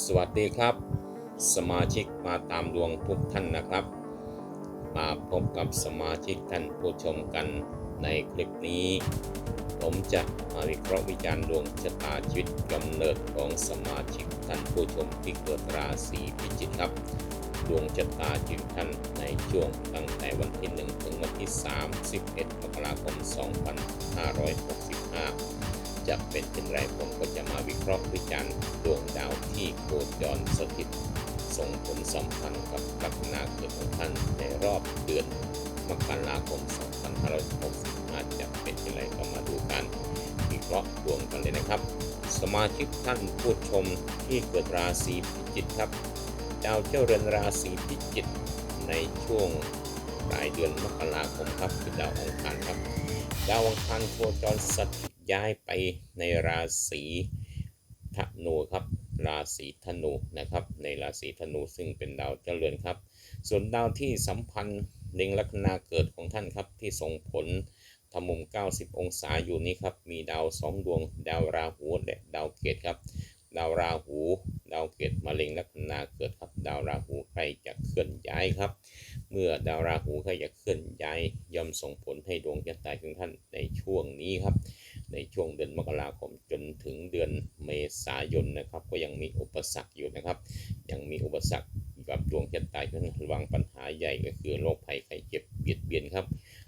สวัสดีครับ สมาชิกมาตามดวงทุกท่านนะครับ มาพบกับสมาชิกท่านผู้ชมกันในคลิปนี้ ผมจะมาวิเคราะห์วิจารณ์ดวงชะตาชีวิตกำเนิดของสมาชิกท่านผู้ชมที่เกิดราศีพิจิกครับ ดวงชะตาชีวิตท่านในช่วงตั้งแต่วันที่ 1 ถึงวันที่ 31มกราคม 2565จะเป็นเช่นไรผมก็จะมาวิเคราะห์วิจารณ์ดวงาวที่โคจรสถิต ส่งผลสัมพันธ์กับลัคนาเกิดของท่านในรอบเดือนมกราคม 2565 จะเป็นเช่นไรก็มาดูกันวิเคราะห์ดวงกันเลยนะครับ สมาชิกท่านผู้ชมที่เกิดราศีพิจิกครับ ดาวเจ้าเรือนราศีพิจิกในช่วงปลายเดือนมกราคมครับคือดาวอังคารครับ ดาวอังคารโคจรสถิตย้ายไปในราศีธนูครับ ราศีธนูนะครับ ในราศีธนูซึ่งเป็นดาวเจริญครับ ส่วนดาวที่สัมพันธ์เล็งลัคนาเกิดของท่านครับที่ส่งผลทำมุม 90 องศาอยู่นี้ครับ มีดาวสองดวง ดาวราหูและดาวเกตครับ ดาวราหู ดาวเกตมาเล็งลัคนาเกิดครับ ดาวราหูใกล้จะเคลื่อนย้ายครับ เมื่อดาวราหูใกล้จะเคลื่อนย้ายย่อมส่งผลให้ดวงชะตาของท่านในช่วงนี้ครับ ในช่วงเดือนมกราคมจนถึงเดือนเมษายนนะครับ ก็ยังมีอุปสรรคอยู่นะครับ ยังมีอุปสรรคกับดวงชะตาของท่านระวังปัญหาใหญ่ก็คือโรคภัยไข้เจ็บเบียดเบียนครับ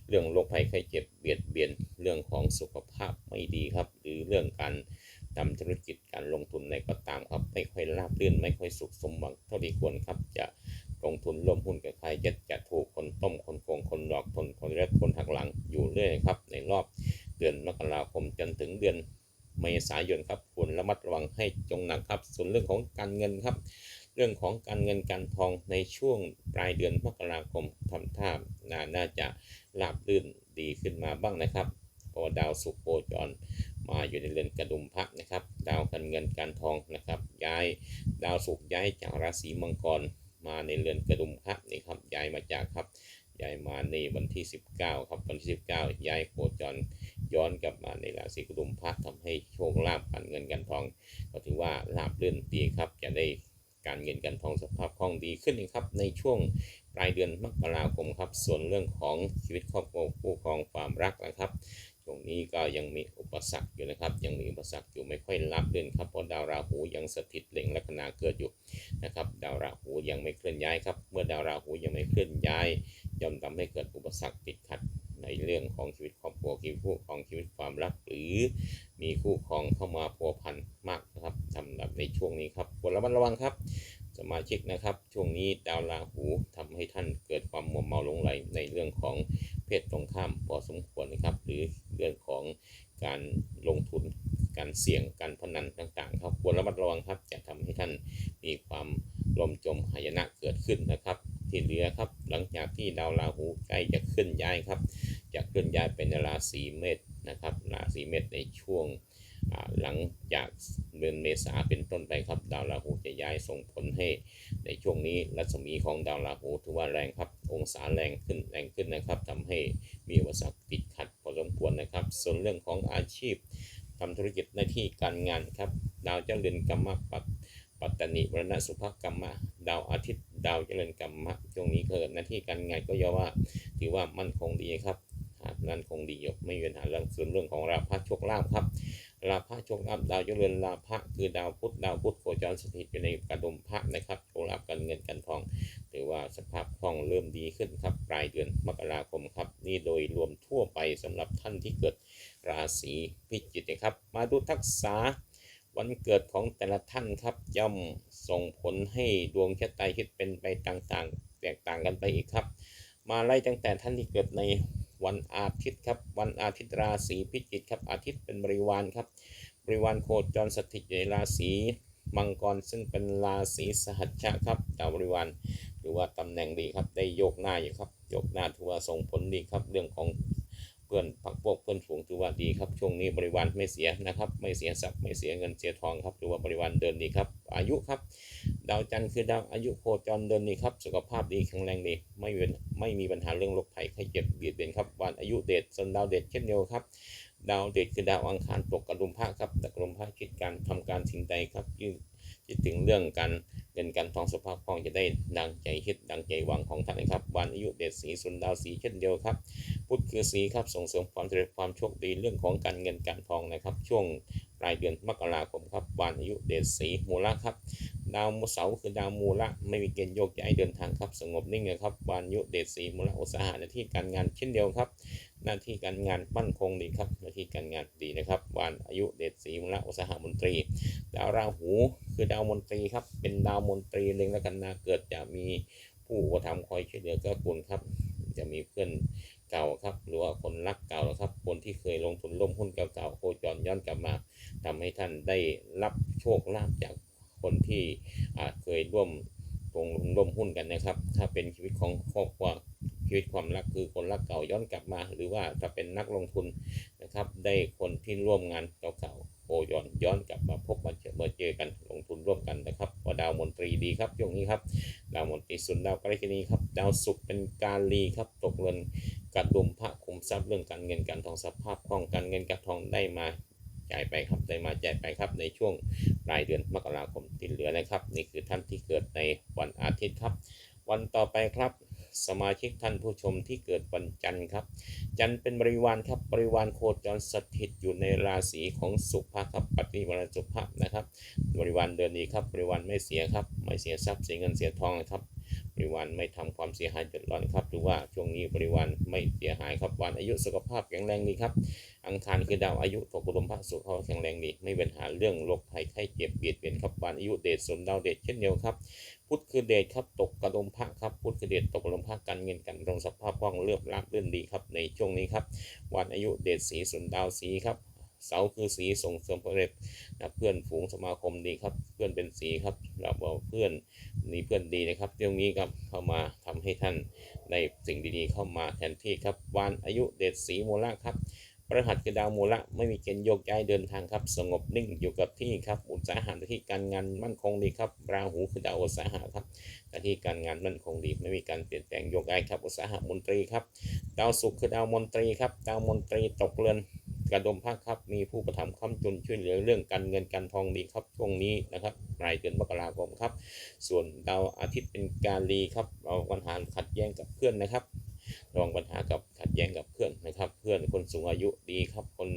เรื่องโรคภัยไข้เจ็บเบียดเบียน เรื่องของสุขภาพไม่ดีครับ หรือเรื่องการทำธุรกิจการลงทุนในก็ตามครับ ไม่ค่อยราบรื่นไม่ค่อยสุขสมหวังเท่าที่ควรครับ จะลงทุนร่วมหุ้นกับใครจะจะถูกคนต้มคนโกงคนหลอกคนคนเล็ดคนหักหลังอยู่เรื่อยครับในรอบ เดือนมกราคมจนถึงเดือนเมษายนครับควรระมัดระวังให้จงหนักครับ ส่วนเรื่องของการเงินครับ เรื่องของการเงินการทองในช่วงปลายเดือนมกราคมทำท่านาน่าจะราบรื่นดีขึ้นมาบ้างนะครับเพราะาดาวสุขโคจรมาอยู่ในเรือนกระดุมพระนะครับ ดาวการเงินการทองนะครับ ย้ายดาวสุขย้ายจากราศีมังกรมาในเรือนกระดุมพระนี่ครับย้ายมาจากครับย้ายมาในวันที่ 19 ครับวันที่ 19 ย้ายโคจร ย้อนกลับมาในราศีกุมพระทำให้โชคลาภการเงินการทอง ก็ถือว่าราบเรื่นดีครับ จะได้การเงินการทองสภาพคล่องดีขึ้นครับในช่วงปลายเดือนมกราคมครับ ส่วนเรื่องของชีวิตครอบครัวคู่ครองความรักนะครับช่วงนี้ก็ยังมีอุปสรรคอยู่นะครับ ยังมีอุปสรรคอยู่ไม่ค่อยรับเรื่นครับเพราะดาวราหูยังสถิตเล็งลัคนาเกิดอยู่นะครับดาวราหูยังไม่เคลื่อนย้ายครับ เมื่อดาวราหูยังไม่เคลื่อนย้ายย่อมทำให้เกิดอุปสรรคติดขัด ในเรื่องของชีวิตครอบครัวชีวิตคู่ของชีวิตความรัก หรือมีคู่ครองเข้ามาพัวพันมากนะครับสำหรับในช่วงนี้ครับควรระมัดระวังครับ สมาชิกนะครับ ช่วงนี้ดาวราหูทำให้ท่านเกิดความมัวเมาหลงไหลในเรื่องของเพศตรงข้ามพอสมควรนะครับ หรือเรื่องของการลงทุนการเสี่ยงการพนันต่างๆ ครับควรระมัดระวังครับ จะทำให้ท่านมีความลมจมหายนะเกิดขึ้นนะครับ ที่เหลือครับ หลังจากที่ดาวราหูใกล้จะขึ้นย้ายครับ จะเคลื่อนย้ายเป็นราศีเมษนะครับ ราศีเมษในช่วงหลังจากเดือนเมษาเป็นต้นไปครับ ดาวราหูจะย้ายส่งผลให้ ในช่วงนี้รัศมีของดาวราหูถือว่าแรงครับ องศาแรงขึ้นแรงขึ้นนะครับทำให้มีอุปสรรคติดขัดพอสมควรนะครับ ส่วนเรื่องของอาชีพทำธุรกิจหน้าที่การงานครับ ดาวเจ้าเริญกรรมปัตปัตตนิวรณะสุภกรรมะ ดาวอาทิตย์ ดาวเจริญกรรมะช่วงนี้เกิดหน้าที่การงานก็เยาว่า ถือว่ามั่นคงดีครับ อ่ามั่นคงดีอยู่ไม่มีปัญหาเรื่องส่วนเรื่องของราภะโชคลาภครับลาภะโชคลาภดาวเจริญลาภะคือดาวพุธดาวพุธโคจรสถิตอยู่ในกระดมพระนะครับโชคลาภการเงินการทองถือว่าสภาพคล่องเริ่มดีขึ้นครับปลายเดือนมกราคมครับ นี่โดยรวมทั่วไปสำหรับท่านที่เกิดราศีพิจิกนะครับ มาดูทักษะวันเกิดของแต่ละท่านครับย่อมส่งผลให้ดวงชะตาชีวิตเป็นไปต่างๆ แตกต่างกันไปอีกครับ มาไล่ตั้งแต่ท่านที่เกิดใน วันอาทิตย์ครับ วันอาทิตย์ราศีพิจิกครับ อาทิตย์เป็นบริวารครับ บริวารโคจรสถิตอยู่ในราศีมังกรซึ่งเป็นราศีสหัชชะครับดาวบริวารหรือว่าตำแหน่งดีครับ ได้โยกหน้าอยู่ครับโยกหน้าถือว่าส่งผลดีครับ เรื่องของเพื่อนพักพวกเพื่อนฝูงถือว่าดีครับ ช่วงนี้บริวารไม่เสียนะครับ ไม่เสียทรัพย์ไม่เสียเงินเสียทองครับถือว่าบริวารเดินดีครับ อายุครับ ดาวจันทร์คือดาวอายุโคจรเดินดีครับ สุขภาพดีแข็งแรงดีไม่มีไม่มีปัญหาเรื่องโรคภัยไข้เจ็บเบียดเบียนครับวันอายุเดชส่วนดาวเดชเช่นเดียวครับ ดาวเดชคือดาวอังคารตกกระดุมพระครับแต่กระดุมพระคิดการทำการสิ่งใดครับยืดคิดถึงเรื่องการเงินการทองสภาพคล่องจะได้ดังใจคิดดังใจหวังของท่านนะครับวันอายุเดชสีสุนดาวสีเช่นเดียวครับพุธคือสีครับส่งเสริมความเจริญความโชคดีเรื่องของการเงินการทองนะครับ ช่วงปลายเดือนมกราคมครับวันอายุเดชสีมูละครับ ดาวมูเสาคือดาวมูละไม่มีเกณฑ์โยกย้ายเดินทางครับสงบนิ่งนะครับวันอายุเดชสีมูละอุตสาหะหน้าที่การงานเช่นเดียวครับ หน้าที่การงานมั่นคงดีครับหน้าที่การงานดีนะครับวันอายุเดชสีมูละอุตสาหะมนตรี ดาวราหูคือดาวมนตรีครับเป็นดาวมนตรีเล็งและกันนาเกิดจะมีผู้อุปถัมคอยช่วยเหลือเกื้อกูลครับ จะมีเพื่อนเก่าครับหรือว่าคนรักเก่าครับ คนที่เคยลงทุนร่วมหุ้นเก่าๆโคจรย้อนกลับมาทำให้ท่านได้รับโชคลาภจาก คนที่อาจเคยร่วมลงทุนร่วมหุ้นกันนะครับ ถ้าเป็นชีวิตของครอบครัวชีวิตความรักคือคนรักเก่าย้อนกลับมา หรือว่าถ้าเป็นนักลงทุนนะครับ ได้คนที่ร่วมงานเก่าๆโคย้อนย้อนกลับมาพบมาเจอมาเจอกันลงทุนร่วมกันนะครับว่าดาวมนตรีดีครับช่วงนี้ครับดาวมนตรีสุนดาวกรกินีครับดาวศุกร์เป็นการลีครับตกเรือนกระดุมพระคุมทรัพย์เรื่องการเงินการทองสภาพคล่องการเงินการทองได้มา จ่ายไปครับได้มาจ่ายไปครับในช่วงปลายเดือนมกราคมที่เหลือนะครับ นี่คือท่านที่เกิดในวันอาทิตย์ครับ วันต่อไปครับสมาชิกท่านผู้ชมที่เกิดวันจันทร์ครับ จันทร์เป็นบริวารครับบริวารโคจรสถิตอยู่ในราศีของสุภะครับปฏิวัติสุภะนะครับ บริวารเดินดีครับบริวารไม่เสียครับ ไม่เสียทรัพย์เสียเงินเสียทองนะครับ บริวารไม่ทำความเสียหายเดือดร้อนครับหรือว่าช่วงนี้บริวารไม่เสียหายครับวันอายุสุขภาพแข็งแรงดีครับ อังคารคือดาวอายุตกลมพระสุขภาพแข็งแรงดีไม่เป็นหาเรื่องโรคภัยไข้เจ็บเบียดเบียนครับวันอายุเดชสมดาวเดชเช่นเดียวครับพุธคือเดชครับตกกระดมพระครับพุธคือเดชตกกระดมพระการเงินการตรงสภาพคล่องเลือบราบเลื่อนดีครับในช่วงนี้ครับวันอายุเดชสีสุนดาวสีครับ เสาคือสีส่งเสริมผลเร็จนะเพื่อนฝูงสมาคมดีครับ เพื่อนเป็นสีครับเราบอกเพื่อนนี่เพื่อนดีนะครับเรื่องนี้ครับเข้ามาทำให้ท่านได้สิ่งดีๆเข้ามาแทนที่ครับวันอายุเดชสีโมล่าครับ พระหัสคือดาวมูละไม่มีเกณฑ์โยกย้ายเดินทางครับ สงบนิ่งอยู่กับที่ครับ อุตสาหะหน้าที่การงานมั่นคงดีครับ ราหูคือดาวอุตสาหะครับหน้าที่การงานมั่นคงดีไม่มีการเปลี่ยนแปลงโยกย้ายครับ อุตสาหะมนตรีครับ ดาวศุกร์คือดาวมนตรีครับ ดาวมนตรีตกเรือนกระดมพระครับ มีผู้ประทับค้ำจุนช่วยเหลือเรื่องการเงินการทองดีครับช่วงนี้นะครับปลายเดือนมกราคมครับ ส่วนดาวอาทิตย์เป็นการลีครับเอาปัญหาขัดแย้งกับเพื่อนนะครับ ระวังปัญหากับขัดแย้งกับเพื่อนนะครับ เพื่อนคนสูงอายุดีครับ คน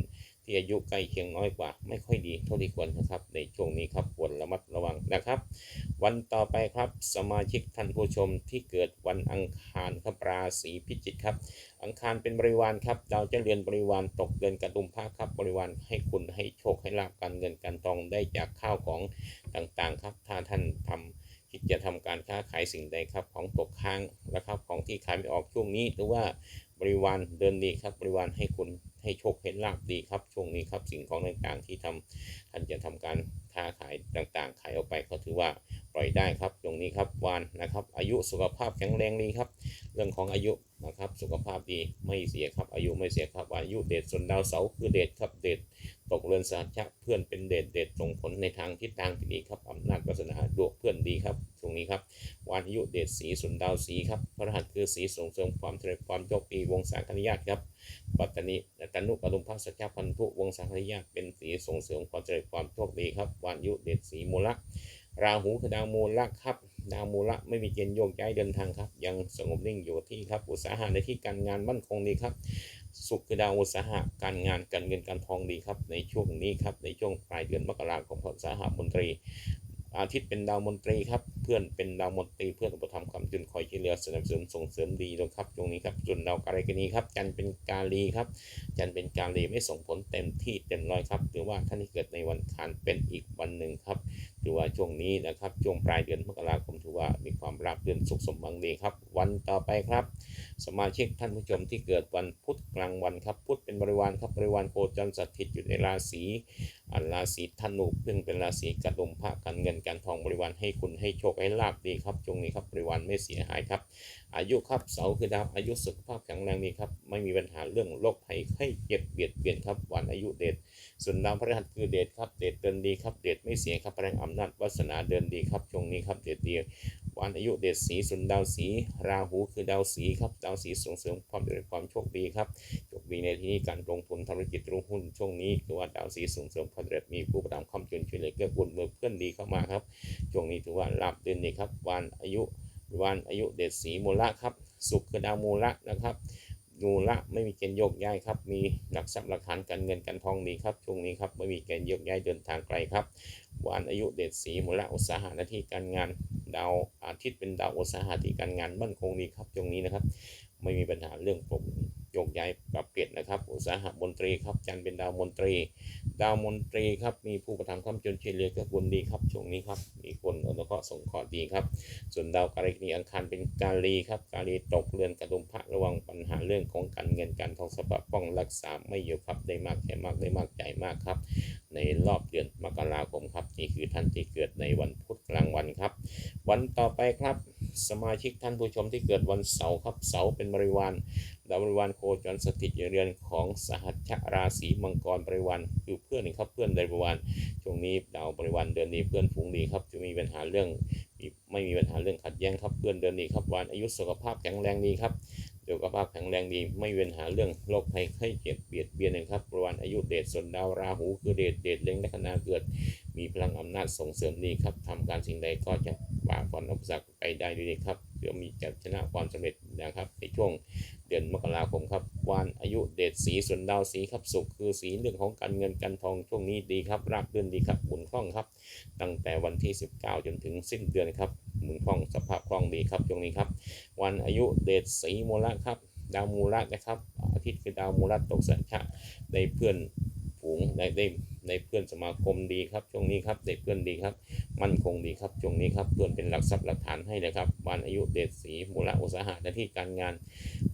ที่อายุใกล้เคียงน้อยกว่า ไม่ค่อยดีเท่าที่ควรนะครับ ในช่วงนี้ครับควรระมัดระวังนะครับ วันต่อไปครับสมาชิกท่านผู้ชมที่เกิดวันอังคารครับราศีพิจิกครับ อังคารเป็นบริวารครับดาวเจ้าเรือนบริวารตกเดือนกระดุมพระครับบริวารให้คุณให้โชคให้ลาบการเงินการทองได้จากข้าวของต่างๆ ครับถ้าท่านทำ คิดจะทำการค้าขายสิ่งใดครับของตกค้างนะครับของที่ขายไม่ออกช่วงนี้ หรือว่าบริวารเดินดีครับบริวารให้คุณให้โชคให้ลาบดีครับช่วงนี้ครับสิ่งของต่างๆ ที่ทำท่านจะทำการค้าขายต่างๆ ขายออกไปก็ถือว่าปล่อยได้ครับตรงนี้ครับวานนะครับ อายุสุขภาพแข็งแรงดีครับ เรื่องของอายุ นะครับ สุขภาพดีไม่เสียครับอายุไม่เสียครับอายุเดชส่วนดาวเสาร์คือเดชครับเดชตกเรือนสหัชะเพื่อนเป็นเดชเดชส่งผลในทางทิศทางที่ดีครับอำนาจวาสนาดวงเพื่อนดีครับช่วงนี้ครับวันอายุเดชสีส่วนดาวสีครับพระรหัสคือสีส่งเสริมความเจริญความโชคดีวงศาคณิญาตครับปัตตานีตนุกรุมพระสัจจพันธุวงศาคณิญาตเป็นสีส่งเสริมความเจริญความโชคดีครับวันอายุเดชสีมูลราหูคือดาวมูละครับ ดาวมูละไม่มีเกณฑ์โยกย้ายเดินทางครับ ยังสงบนิ่งอยู่ที่ครับ อุตสาหะในที่การงานมั่นคงดีครับ สุขคือดาวอุตสาหะการงานการเงินการทองดีครับ ในช่วงนี้ครับในช่วงปลายเดือนมกราคมของอุตสาหะมนตรีอาทิตย์เป็นดาวมนตรีครับ เพื่อนเป็นดาวมนตรีเพื่อนอุปถัมภ์ความจุนคอยช่วยเหลือสนับสนุนส่งเสริมดีเลยครับช่วงนี้ครับส่วนดาวการกนีครับ จันทร์เป็นกาลีครับ จันทร์เป็นกาลีไม่ส่งผลเต็มที่เต็มร้อยครับ หรือว่าท่านที่เกิดในวันคารเป็นอีกวันหนึ่งครับ ถือว่าช่วงนี้นะครับช่วงปลายเดือนมกราคมถือว่ามีความราบรื่นสุขสมบังดีครับ วันต่อไปครับ สมาชิกท่านผู้ชมที่เกิดวันพุธกลางวันครับพุธเป็นบริวารครับบริวารโคจรสถิตอยู่ในราศีอันราศีธนูซึ่งเป็นราศีกระดุมพระการเงินการทองบริวารให้คุณให้โชคให้ลาบดีครับช่วงนี้ครับบริวารไม่เสียหายครับอายุครับเสาคือดาวอายุสุขภาพแข็งแรงดีครับ ไม่มีปัญหาเรื่องโรคภัยไข้เจ็บเบียดเบียนครับวันอายุเดชส่วนดาวพฤหัสคือเดชครับเดชเดินดีครับเดชไม่เสียครับแรงอำนาจวาสนาเดินดีครับช่วงนี้ครับเดชดีวันอายุเดชสีส่วนดาวสีราหูคือดาวสีครับดาวสีส่งเสริมความเจริญความโชคดีครับโชคดีในที่นี้การลงทุนธุรกิจลงหุ้นช่วงนี้คือว่าดาวสีส่งเสริมความเจริญมีผู้ประทานความจนช่วยเหลือเกื้อกูลเมื่อเพื่อนดีเข้ามาครับช่วงนี้ถือว่ารับเดือนนี้ครับวันอายุ วันอายุเดชสีมูละครับ สุขคือดาวมูละนะครับงูละไม่มีเกณฑ์โยกย้ายครับ มีหลักทรัพย์หลักฐานการเงินการทองดีครับ ช่วงนี้ครับไม่มีเกณฑ์โยกย้ายเดินทางไกลครับ วันอายุเดชสีมูละอุตสาหะหน้าที่การงาน ดาวอาทิตย์เป็นดาวอุตสาหะที่การงานมั่นคงดีครับช่วงนี้นะครับ ไม่มีปัญหาเรื่องผมโยกย้ายปรับเปลี่ยนนะครับ อุตสาหะมนตรีครับจันทร์เป็นดาวมนตรี ดาวมนตรีครับ มีผู้ประทานความจนเฉลี่ยก็บุญดีครับ ช่วงนี้ครับ มีคนอนุเคราะห์ส่งเคราะห์ดีครับ ส่วนดาวการีอังคารเป็นกาลีครับ กาลีตกเรือนกระดุมพระระวังปัญหาเรื่องของการเงินการทองสะบัดป้องรักษาไม่อยู่ครับ ได้มากแค่มากได้มากใจมากครับ ในรอบเดือนมกราคมครับ นี่คือท่านที่เกิดในวันพุธกลางวันครับ วันต่อไปครับ สมาชิกท่านผู้ชมที่เกิดวันเสาร์ครับ เสาร์เป็นบริวาร ดาวบริวารโคจรสถิตอยู่เรือนของสหัชชราศีมังกรบริวารคือเพื่อนนี่ครับเพื่อนในบริวารช่วงนี้ดาวบริวารเดือนนี้เพื่อนฝูงดีครับจะมีปัญหาเรื่องไม่มีปัญหาเรื่องขัดแย้งครับเพื่อนเดือนนี้ครับวันอายุสุขภาพแข็งแรงดีครับสุขภาพแข็งแรงดีไม่มีปัญหาเรื่องโรคภัยไข้เจ็บเบียดเบียนนะครับบริวารอายุเดชส่วนดาวราหูคือเดชเดชเล็งลัคนาเกิด มีพลังอำนาจส่งเสริมดีครับทำการสิ่งใดก็จะฝ่าฟันอุปสรรคไปได้ดีครับเดี๋ยวมีจะชนะความสำเร็จนะครับในช่วง เดือนมกราคมครับวันอายุเดชสีส่วนดาวสีครับสุขคือสีเรื่องของการเงินการทองช่วงนี้ดีครับราบรื่นดีครับหมุนคล่องครับ ตั้งแต่วันที่ 19 จนถึงสิ้นเดือนครับหมุนคล่องสภาพคล่องดีครับช่วงนี้ครับวันอายุเดชสีมูละครับดาวมูละนะครับอาทิตย์คือดาวมูละตกสัญชาได้เพื่อนฝูงได้ได้ ในเพื่อนสมาคมดีครับช่วงนี้ครับได้เพื่อนดีครับ มั่นคงดีครับช่วงนี้ครับเพื่อนเป็นหลักทรัพย์หลักฐานให้เลยครับวันอายุเดชสีมูลอุตสาหะหน้าที่การงาน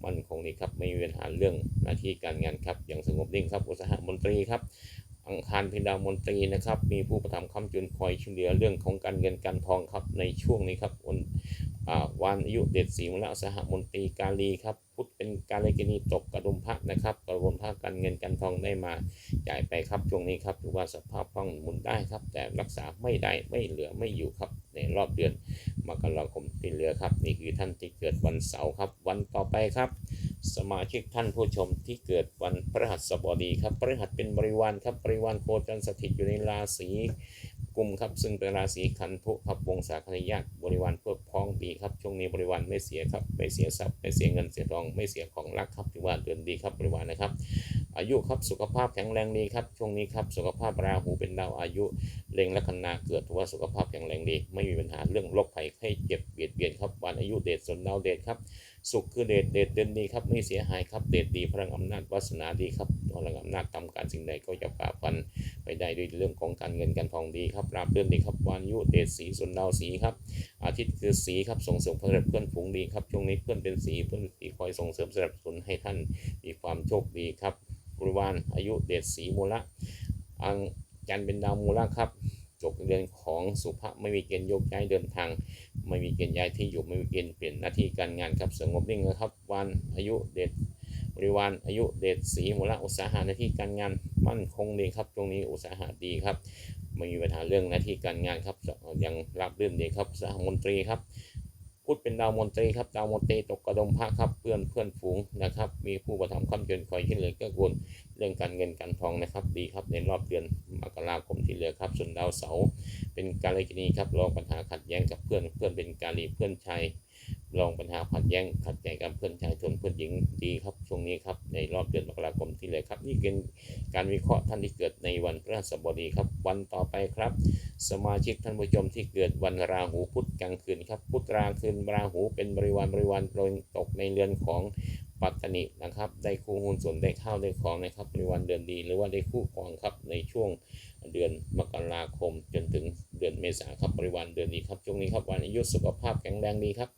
มั่นคงดีครับไม่มีปัญหาเรื่องหน้าที่การงานครับอย่างสงบนิ่งครับอุตสาหะมนตรีครับอังคารเป็นดาวมนตรีนะครับ มีผู้ประทำคำจุนคอยช่วยเหลือเรื่องของการเงินการทองครับในช่วงนี้ครับวันอาวันอายุเด็ดสีมละสหมนตรีกาลีครับ พุทธ เป็นการเลกินีตกกระดุมพระนะครับกระดุมพระการเงินการทองได้มาจ่ายไปครับช่วงนี้ครับถือว่าสภาพคล่องหมุนได้ครับ แต่รักษาไม่ได้ไม่เหลือไม่อยู่ครับในรอบเดือนมกราคมที่เหลือครับ นี่คือท่านที่เกิดวันเสาร์ครับ วันต่อไปครับ สมาชิกท่านผู้ชมที่เกิดวันพฤหัสบดีครับพฤหัสเป็นบริวารครับบริวารโคจรสถิตอยู่ในราศี กลุ่มครับ ซึ่งเป็นราศีคันธุครับวงศาคณิยาตบริวารเพื่อพ้องดีครับช่วงนี้บริวารไม่เสียครับไม่เสียทรัพย์ไม่เสียเงินเสียทองไม่เสียของรักครับถือว่าเดือนดีครับบริวารนะครับ อายุครับสุขภาพแข็งแรงดีครับช่วงนี้ครับสุขภาพราหูเป็นดาวอายุเล็งแลัคนาเกิดถือว่าสุขภาพแข็งแรงดี ไม่มีปัญหาเรื่องโรคภัยไข้เจ็บเบียดเบียนครับวันอายุเดชสนดาวเดชครับ สุขคือเดชเดชเด่นดีครับไม่เสียหายครับเดชดีพลังอำนาจวาสนาดีครับพลังอำนาจทำการสิ่งใดก็จะฝ่าฟันไปได้ด้วยเรื่องของการเงินการทองดีครับราบเรื่อนดีครับวันยุเดชสีส่วนดาวสีครับอาทิตย์คือสีครับส่งเสริมเพื่อนเพื่อนฝูงดีครับช่วงนี้เพื่อนเป็นสีเพื่อนสีคอยส่งเสริมสนับสนุนให้ท่านมีความโชคดีครับบริวารอายุเดชสีมูละอังจันเป็นดาวมูละครับ จบเดือนของสุภะไม่มีเกณฑ์โยกย้ายเดินทาง ไม่มีเกณฑ์ย้ายที่อยู่ไม่มีเกณฑ์เปลี่ยนหน้าที่การงานครับสงบนิ่งนะครับวันอายุเดชบริวารอายุเดชสีมูละอุตสาหะหน้าที่การงานมั่นคงดีครับตรงนี้อุตสาหะดีครับไม่มีปัญหาเรื่องหน้าที่การงานครับยังรับเรื่องดีครับสหมนตรีครับพุทธเป็นดาวมนตรีครับดาวมนตรีตกกระดมพระครับเพื่อนเพื่อนฝูงนะครับ มีผู้ประทำคำจนคอยช่วยเหลือเกื้อกูล เรื่องการเงินการทองนะครับดีครับในรอบเดือนมกราคมที่เหลือครับ ส่วนดาวเสาร์เป็นการเลกินีครับรองปัญหาขัดแย้งกับเพื่อนเพื่อนเป็นกาลีเพื่อนชายรองปัญหาขัดแย้งขัดใจกับเพื่อนชายทนเพื่อนหญิงดีครับช่วงนี้ครับในรอบเดือนมกราคมที่เหลือครับ นี่เป็นการวิเคราะห์ท่านที่เกิดในวันพฤหัสบดีครับ วันต่อไปครับ สมาชิกท่านผู้ชมที่เกิดวันราหูพุธกลางคืนครับพุธราคืนราหูเป็นบริวารบริวารโดยตกในเรือนของ ปัตตนินะครับ ได้คู่หุ้นส่วนได้ข้าวได้ของนะครับบริวารเดือนดี หรือว่าได้คู่ครองครับในช่วงเดือนมกราคม จนถึงเดือนเมษาครับบริวารเดือนนี้ครับช่วงนี้ครับวันอายุสุขภาพแข็งแรงดีครับ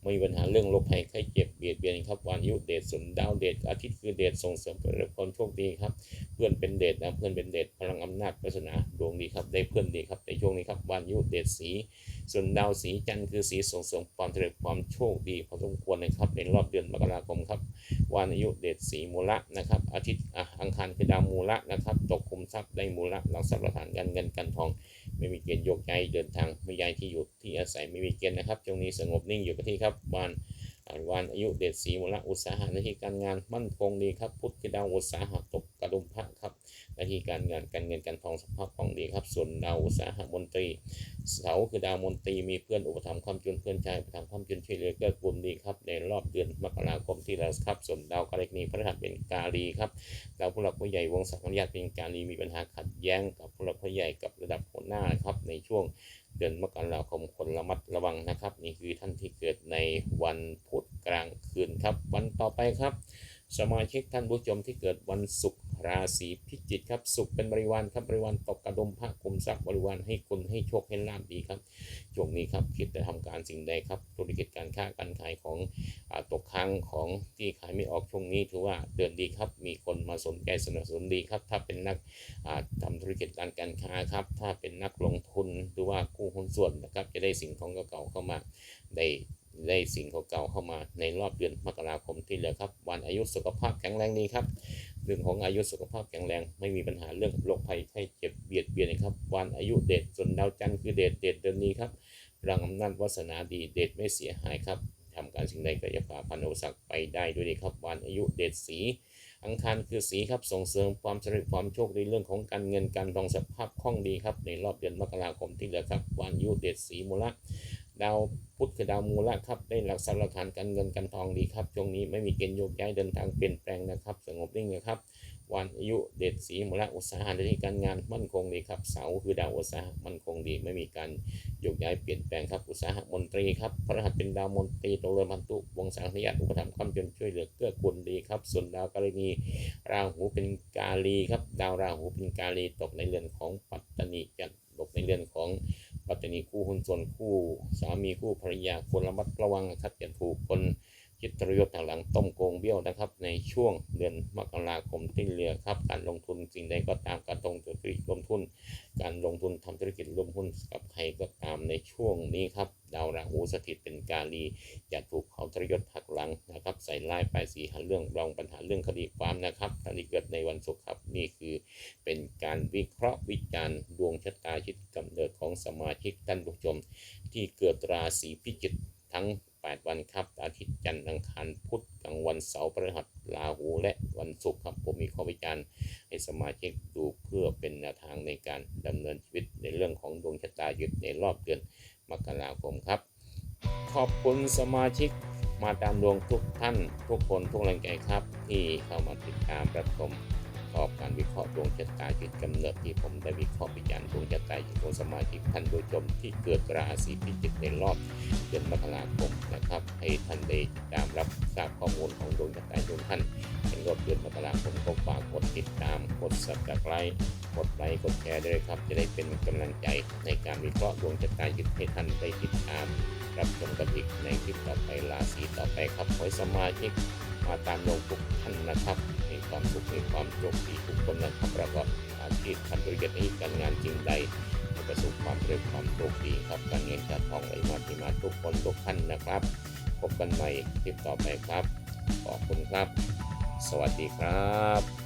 ไม่มีปัญหาเรื่องโรคภัยไข้เจ็บเบียดเบียนครับวันอายุเดชสุนดาวเดชอาทิตย์คือเดชส่งเสริมเป็นความโชคดีครับ เพื่อนเป็นเดชนะเพื่อนเป็นเดชพลังอำนาจวาสนาดวงดีครับได้เพื่อนดีครับในช่วงนี้ครับวันอายุเดชสี ส่วนดาวสีจันทร์คือสีส่งเสริมความเจริญความโชคดีพอสมควรนะครับในรอบเดือนมกราคมครับวันอายุเดชสีมูละนะครับ อาทิตย์อะอังคารคือดาวมูละนะครับตกคุมทรัพย์ได้มูละหลักทรัพย์หลักฐานการเงินการทอง ไม่มีเกณฑ์โยกย้ายเดินทางไม่ย้ายที่อยู่ที่อาศัยไม่มีเกณฑ์นะครับช่วงนี้สงบนิ่งอยู่กับที่ครับวันวันอายุเด็ดสีมูละอุตสาหะหน้าที่การงานมั่นคงดีครับพุทธดาวอุตสาหะตก กระดุมพระครับหน้าที่การงานการเงินการทองสภาพคล่องดีครับ ส่วนดาวอุตสาหมนตรี เสาคือดาวมนตรีมีเพื่อนอุปถัมภ์ความจนเพื่อนชายอุปถัมภ์ความจนช่วยเหลือเกื้อกูลดีครับ ในรอบเดือนมกราคมที่แล้วครับ ส่วนดาวกาเลกนีพระหัสเป็นกาลีครับดาวผู้หลักผู้ใหญ่วงศักดิ์ญาติเป็นกาลีมีปัญหาขัดแย้งกับผู้หลักผู้ใหญ่กับระดับหัวหน้าครับในช่วงเดือนมกราคมคนระมัดระวังนะครับ นี่คือท่านที่เกิดในวันพุธกลางคืนครับ วันต่อไปครับ สมาชิกท่านผู้ชมที่เกิดวันศุกร์ราศีพิจิกครับศุกร์เป็นบริวารครับบริวารตกกระดมพระคุมทรัพย์บริวารให้คุณให้โชคให้ลาบดีครับช่วงนี้ครับคิดจะทำการสิ่งใดครับธุรกิจการค้าการขายของอตกค้างของที่ขายไม่ออกช่วงนี้ถือว่าเดือนดีครับ มีคนมาสนใจสนับสนุนดีครับ ถ้าเป็นนักอ่าทำธุรกิจการการค้าครับ ถ้าเป็นนักลงทุนหรือว่ากู้หุ้นส่วนนะครับ จะได้สิ่งของเก่าๆเข้ามาได้ ได้สิ่งเก่าๆเข้ามาในรอบเดือนมกราคมที่เหลือครับ วันอายุสุขภาพแข็งแรงดีครับ เรื่องของอายุสุขภาพแข็งแรง ไม่มีปัญหาเรื่องโรคภัยไข้เจ็บเบียดเบียนนะครับ วันอายุเดชส่วนดาวจันทร์คือเดชเดชเดือนนี้ครับพลังอำนาจวาสนาดีเดชไม่เสียหายครับทำการสิ่งใดก็จะฝ่าฟันอุปสรรคไปได้ด้วยดีครับวันอายุเดชสีอังคารคือสีครับส่งเสริมความสำเร็จความโชคดีเรื่องของการเงินการทองสภาพคล่องดีครับในรอบเดือนมกราคมที่เหลือครับวันอายุเดชสีมูล ดาวพุธคือดาวมูละครับ ได้หลักทรัพย์หลักฐานการเงินการทองดีครับ ช่วงนี้ไม่มีเกณฑ์โยกย้ายเดินทางเปลี่ยนแปลงนะครับ สงบนิ่งนะครับ วันอายุเด็ดสีมูละอุตสาหะหน้าที่การงานมั่นคงดีครับ เสาร์คือดาวอุตสาหะมั่นคงดี ไม่มีการโยกย้ายเปลี่ยนแปลงครับ อุตสาหะมนตรีครับพระรหัสเป็นดาวมนตรีตรงเรือพันตุวงศาคณิยาอุปถัมภ์ความจนช่วยเหลือเกื้อกูลดีครับ ส่วนดาวกรณีราหูเป็นกาลีครับ ดาวราหูเป็นกาลีตกในเรือนของปัตตานีจันตกในเรือนของ จะมีคู่หุ้นส่วนคู่สามีคู่ภรรยาควรระมัดระวังทัดอย่าถูกคน คิดทรยศทางหลังต้มโกงเบี้ยวนะครับ ในช่วงเดือนมกราคมที่เหลือครับ การลงทุนสิ่งใดก็ตามการลงธุรกิจร่วมทุน การลงทุนทำธุรกิจร่วมหุ้นกับใครก็ตามในช่วงนี้ครับดาวราหูสถิตเป็นกาลีอย่าถูกเขาทรยศหักหลังนะครับ ใส่ร้ายป้ายสีหาเรื่องรองปัญหาเรื่องคดีความนะครับท่านที่เกิดในวันศุกร์ครับนี่คือเป็นการวิเคราะห์วิจารณ์ดวงชะตาชิตกำเนิดของสมาชิกท่านผู้ชม ที่เกิดราศีพิจิกทั้ง 8 วันครับ อาทิตย์จันทร์อังคารพุธกลางวันเสาร์พฤหัสราหูและวันศุกร์ครับผมมีข้อวิจารณ์ให้สมาชิกดูเพื่อเป็นแนวทางในการดำเนินชีวิตในเรื่องของดวงชะตาชีวิตในรอบเดือนมกราคมครับ ขอบคุณสมาชิกมาตามดวงทุกท่าน ทุกคนทุกแรงใจครับ ที่เข้ามาติดตามรับชม ชอบการวิเคราะห์ดวงชะตาจิตกำเนิดที่ผมได้วิเคราะห์วิจารณ์ดวงชะตาจิตของสมาชิกท่านโดยชมที่เกิดราศีพิจิกในรอบเดือนมกราคมนะครับ ให้ท่านได้ตามรับทราบข้อมูลของดวงชะตาของท่านในรอบเดือนมกราคมก็ฝากกดติดตามกด subscribe กดไลค์กดแชร์ด้วยครับ จะได้เป็นกำลังใจในการวิเคราะห์ดวงชะตาจิตให้ท่านได้ติดตามรับชมกันอีกในคลิปต่อไปราศีต่อไปครับขอสมาชิกมาตามลงทุกท่านนะครับ ความสุขมีความโชคดีทุกคนนะครับประกอบอาชีพทำธุรกิจนี้การงานจริงใดประสบความสำเร็จความโชคดีครับการเงินการทองไหลมาที่มาทุกคนทุกท่านนะครับ พบกันใหม่คลิปต่อไปครับ ขอบคุณครับ สวัสดีครับ